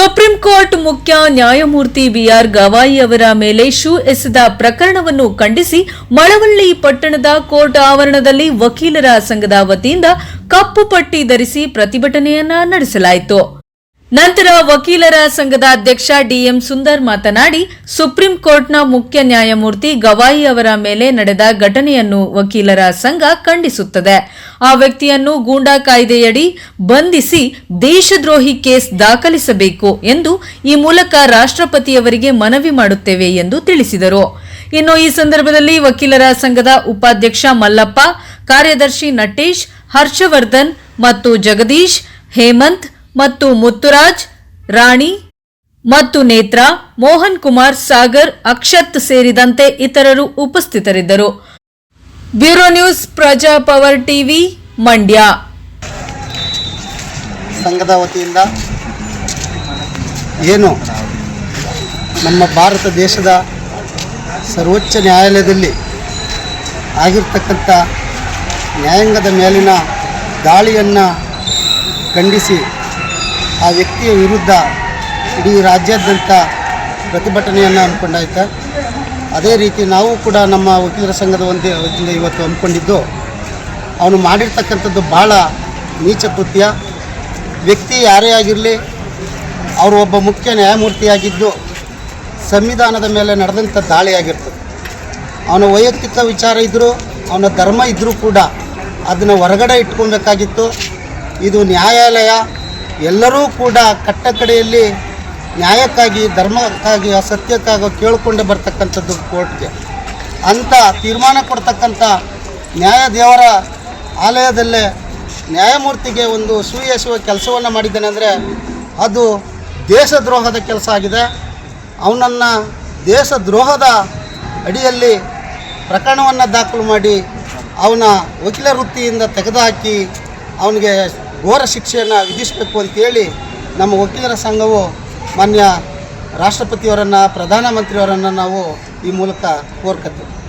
Supreme court ಮುಖ್ಯ ನ್ಯಾಯಮೂರ್ತಿ B R Gavai ಅವರ ಮೇಲೆ ಶೂ ಎಸೆದ ಪ್ರಕರಣವನ್ನು ಖಂಡಿಸಿ ಮಳವಳ್ಳಿ ಪಟ್ಟಣದ ಕೋರ್ಟ್ ಆವರಣದಲ್ಲಿ ವಕೀಲರ ಸಂಘದ ವತಿಯಿಂದ ಕಪ್ಪು ಪಟ್ಟಿ ಧರಿಸಿ ಪ್ರತಿಭಟನೆಯನ್ನ ನಡೆಸಲಾಯಿತು. ನಂತರ ವಕೀಲರ ಸಂಘದ ಅಧ್ಯಕ್ಷ ಡಿಎಂ ಸುಂದರ್ ಮಾತನಾಡಿ, ಸುಪ್ರೀಂ ಕೋರ್ಟ್ನ ಮುಖ್ಯ ನ್ಯಾಯಮೂರ್ತಿ ಗವಾಯಿ ಅವರ ಮೇಲೆ ನಡೆದ ಘಟನೆಯನ್ನು ವಕೀಲರ ಸಂಘ ಖಂಡಿಸುತ್ತದೆ. ಆ ವ್ಯಕ್ತಿಯನ್ನು ಗೂಂಡಾ ಕಾಯ್ದೆಯಡಿ ಬಂಧಿಸಿ ದೇಶದ್ರೋಹಿ ಕೇಸ್ ದಾಖಲಿಸಬೇಕು ಎಂದು ಈ ಮೂಲಕ ರಾಷ್ಟ್ರಪತಿಯವರಿಗೆ ಮನವಿ ಮಾಡುತ್ತೇವೆ ಎಂದು ತಿಳಿಸಿದರು. ಇನ್ನು ಈ ಸಂದರ್ಭದಲ್ಲಿ ವಕೀಲರ ಸಂಘದ ಉಪಾಧ್ಯಕ್ಷ ಮಲ್ಲಪ್ಪ, ಕಾರ್ಯದರ್ಶಿ ನಟೇಶ್, ಹರ್ಷವರ್ಧನ್ ಮತ್ತು ಜಗದೀಶ್, ಹೇಮಂತ್ ಮತ್ತು ಮುತ್ತುರಾಜ್, ರಾಣಿ ಮತ್ತು ನೇತ್ರ, ಮೋಹನ್ ಕುಮಾರ್, ಸಾಗರ್, ಅಕ್ಷತ್ ಸೇರಿದಂತೆ ಇತರರು ಉಪಸ್ಥಿತರಿದ್ದರು. Bureau news, Praja power TV, Mandya. ಸಂಘದ ವತಿಯಿಂದ ಏನು ನಮ್ಮ ಭಾರತ ದೇಶದ ಸರ್ವೋಚ್ಚ ನ್ಯಾಯಾಲಯದಲ್ಲಿ ಆಗಿರ್ತಕ್ಕಂಥ ನ್ಯಾಯಾಂಗದ ಮೇಲಿನ ದಾಳಿಯನ್ನು ಖಂಡಿಸಿ ಆ ವ್ಯಕ್ತಿಯ ವಿರುದ್ಧ ಇಡೀ ರಾಜ್ಯಾದ್ಯಂತ ಪ್ರತಿಭಟನೆಯನ್ನು ಹಮ್ಮಿಕೊಂಡಾಯ್ತು. ಅದೇ ರೀತಿ ನಾವು ಕೂಡ ನಮ್ಮ ವಕೀಲರ ಸಂಘದ ಒಂದು ಇವತ್ತು ಹಮ್ಮಿಕೊಂಡಿದ್ದು. ಅವನು ಮಾಡಿರ್ತಕ್ಕಂಥದ್ದು ಭಾಳ ನೀಚ ಕೃತ್ಯ. ವ್ಯಕ್ತಿ ಯಾರೇ ಆಗಿರಲಿ, ಅವರು ಒಬ್ಬ ಮುಖ್ಯ ನ್ಯಾಯಮೂರ್ತಿಯಾಗಿದ್ದು ಸಂವಿಧಾನದ ಮೇಲೆ ನಡೆದಂಥ ದಾಳಿಯಾಗಿರ್ತದೆ ಅವನ ವೈಯಕ್ತಿಕ ವಿಚಾರ ಇದ್ದರೂ ಅವನ ಧರ್ಮ ಇದ್ದರೂ ಕೂಡ ಅದನ್ನು ಹೊರಗಡೆ ಇಟ್ಕೊಬೇಕಾಗಿತ್ತು ಇದು ನ್ಯಾಯಾಲಯ ಎಲ್ಲರೂ ಕೂಡ ಕಟ್ಟಕಡೆಯಲ್ಲಿ ನ್ಯಾಯಕ್ಕಾಗಿ, ಧರ್ಮಕ್ಕಾಗಿ, ಅಸತ್ಯಕ್ಕಾಗಿ ಕೇಳಿಕೊಂಡೇ ಬರ್ತಕ್ಕಂಥದ್ದು ಕೋರ್ಟ್ಗೆ. ಅಂಥ ತೀರ್ಮಾನ ಕೊಡ್ತಕ್ಕಂಥ ನ್ಯಾಯದೇವರ ಆಲಯದಲ್ಲೇ ನ್ಯಾಯಮೂರ್ತಿಗೆ ಒಂದು ಸುಯೇಸುವ ಕೆಲಸವನ್ನು ಮಾಡಿದ್ದೇನೆ ಅಂದರೆ ಅದು ದೇಶದ್ರೋಹದ ಕೆಲಸ ಆಗಿದೆ. ಅವನನ್ನು ದೇಶದ್ರೋಹದ ಅಡಿಯಲ್ಲಿ ಪ್ರಕರಣವನ್ನು ದಾಖಲು ಮಾಡಿ ಅವನ ವಕೀಲ ವೃತ್ತಿಯಿಂದ ತೆಗೆದುಹಾಕಿ ಅವನಿಗೆ ಘೋರ ಶಿಕ್ಷೆಯನ್ನು ವಿಧಿಸಬೇಕು ಅಂತೇಳಿ ನಮ್ಮ ವಕೀಲರ ಸಂಘವು ಮಾನ್ಯ ರಾಷ್ಟ್ರಪತಿಯವರನ್ನು ಪ್ರಧಾನಮಂತ್ರಿಯವರನ್ನು ನಾವು ಈ ಮೂಲಕ ಕೋರ್ಕತ್ತೀವಿ